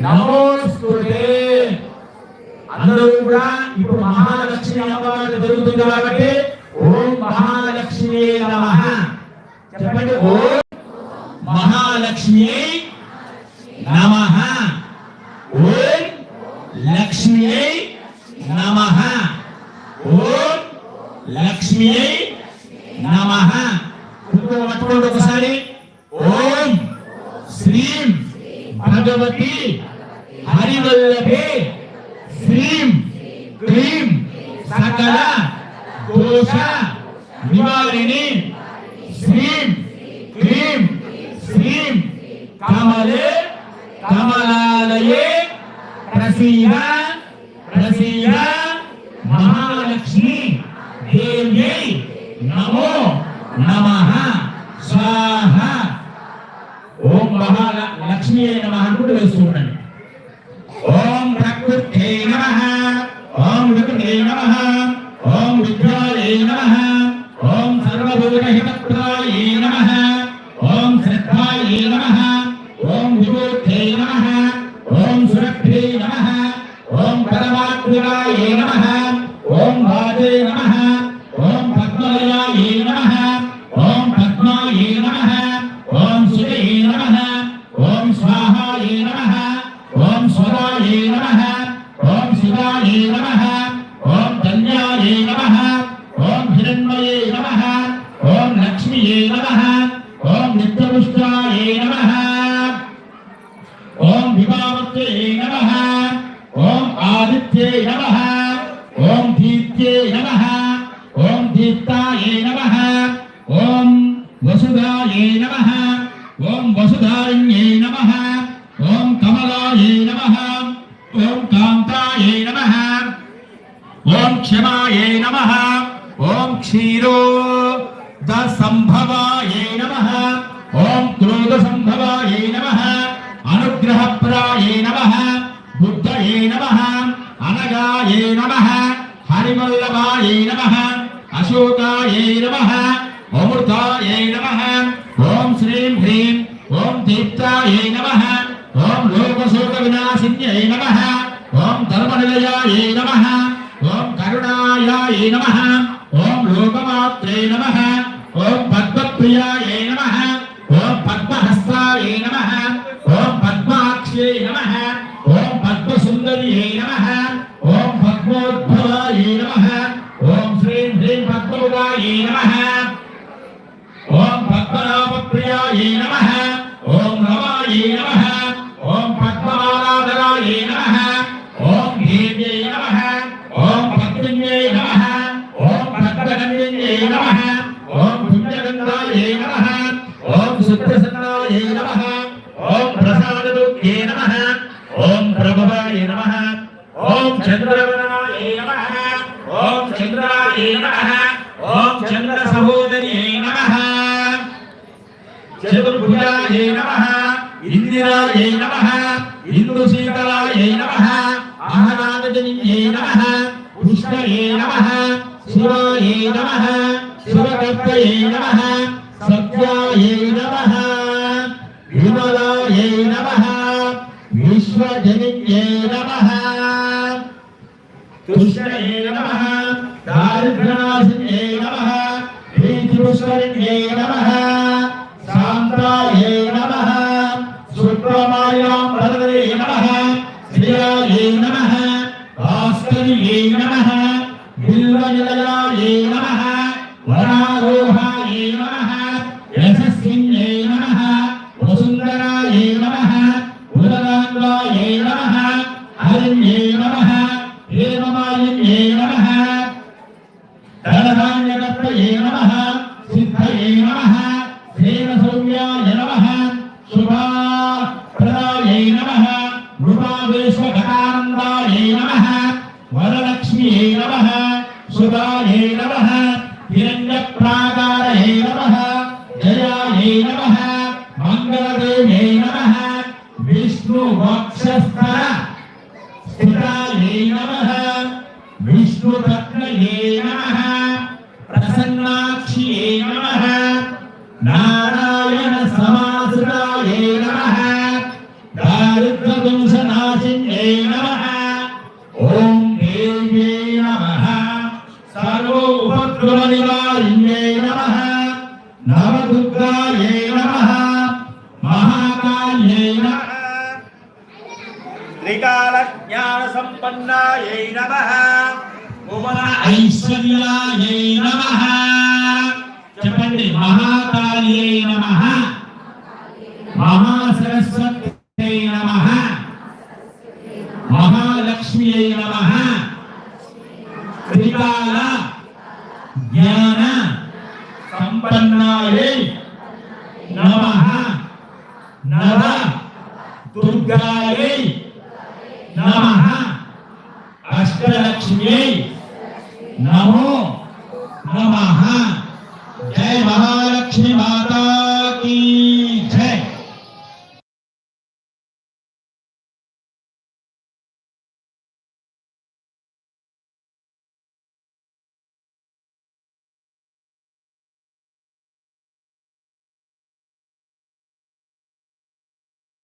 నమోస్తుతే అందరూ కూడా ఇప్పుడు మహాలక్ష్మి అమ్మవారు జరుగుతుంది కాబట్టి ఓం మహాలక్ష్మి నమః. చెప్పండి ఓం మహాలక్ష్మి నమ. ఓం లక్ష్మి నమ. ఓం లక్ష్మి నమ. ఒకసారి ఓం శ్రీం భగవతి హరివల్లభే శ్రీం క్లీం సకల దోష నివారిణి శ్రీం క్లీం శ్రీం కమలే కమలాలయే ప్రసీద ప్రసీద మహాలక్ష్మి దేవ్యై నమో నమ స్వాహ. ఓం మహాలక్ష్మి అయి నమః. అనుకుంటూ వేస్తూ ఉండండి ఓం ప్రకృతే నమః ఓం వికృతే నమః ఓం విద్యాయే నమః ఓం సర్వభూతహితప్రాయే నమః ఓం శ్రద్ధాయే నమః ఓం విభూతే నమః ఓం సురభ్యే నమః ఓం పరమాత్మికాయే నమః ఓం వాజే నమః ఓం పద్మలయాయే నమః శివాయే నమః ఓం ధన్యాయే నమః ఓం హిరణ్మయే నమః ఓం లక్ష్మీయే నమః ఓం నిత్యపుష్టాయే నమః ఓం విభావత్యే నమః ఓం ఆదిత్యే నమః ఓం దీప్త్యే నమః ఓం దీప్తాయే నమః ఓం వసుధాయే నమః ఓం వసుధారణ్యే ఓం క్షీరో ద సంభవాయే నమః. ఓం క్రోధ సంభవాయే నమః. అనుగ్రహప్రాయే నమః. బుద్ధయే నమః. అనగాయే నమః. హరివల్లభాయే నమః. అశోకాయే నమః. అమృతాయే నమః. ఓం శ్రీం హ్రీం. ఓం దీప్తాయే నమః. ఓం లోకశోక వినాశిన్యై నమః. ఓం ధర్మనిలయాయే నమః. ఓం కరుణాయాయే నమః. ఓం లోకమాత్రే నమ. ఓం పద్మప్రియాయే నమ. ఓం పద్మహస్తాయే నమ. ఓం పద్మాక్ష్యే నమ. ఓం పద్మసుందరియే నమ. ఓం పద్మోద్భవాయే నమ. ఓం శ్రీం శ్రీం పద్మముగాయే నమ. ఓం పద్మనామప్రియాయే నమ. ఓం రమాయే నమ. ఓం చంద్రవనాయ నమః ఓం చంద్రాయ నమః ఓం చంద్ర సహోదర్యై నమః చతుర్భుజాయై నమః ఇందిరాయై నమః ఇందుశీతలాయై నమః ఆహ్లాదజనియై నమః పుష్కరే నమః శివాయై నమః శివకర్తయై నమః సత్యాయై నమః విమలాయై నమః విశ్వజనియై నమః తుష్ణయే నమః దారిద్ర్యనాశిన్యే నమః ప్రీతిపుష్కరిణ్యే నమః శాంతాయే నమః సుప్రమాయాం వరదే నమః శ్రియాయే నమః భాస్కర్యే నమః బిల్వనిలయాయే నమః వరారోహాయే నమః యశస్విన్యే నమః వసుందరాయే నమః ఉదరాంగాయే నమః హరిణ్యే నమః హేమమాలిన్యే నమః ధనధాన్యకర్తయే నమః సిద్ధయే నమః ధేన సౌమ్యాయ నమః శుభాప్రదాయై నమః నృపావేశ్వఘటానందాయై నమః వరలక్ష్మ్యై నమః సుధాయై నమః హిరణ్యప్రాకారయై నమః జయాయై నమః మంగళదేవ్యై నమః విష్ణు వక్షస్థల ప్రసన్నాక్షియే నమః నారాయణ సమాశ్రయాయ నమః దారిద్ర్యవంశనాశిన్యే నమః ఓం దేవ్యే నమః సర్వోపద్రవ నివారిణ్యే నమః నవదుర్గాయే నమః మహాకాల్యే నమః త్రికాల జ్ఞాన సంపన్నాయై నమః ఐశ్వర్యాయై నమః. చెప్పండి మహాకాళ్యై నమః. మహాసరస్వత్యై నమః. మహాలక్ష్మ్యై నమః. త్రికాల జ్ఞాన సంపన్నాయై నమః. నర దుర్గాయై నమః. అష్టలక్ష్మ్యై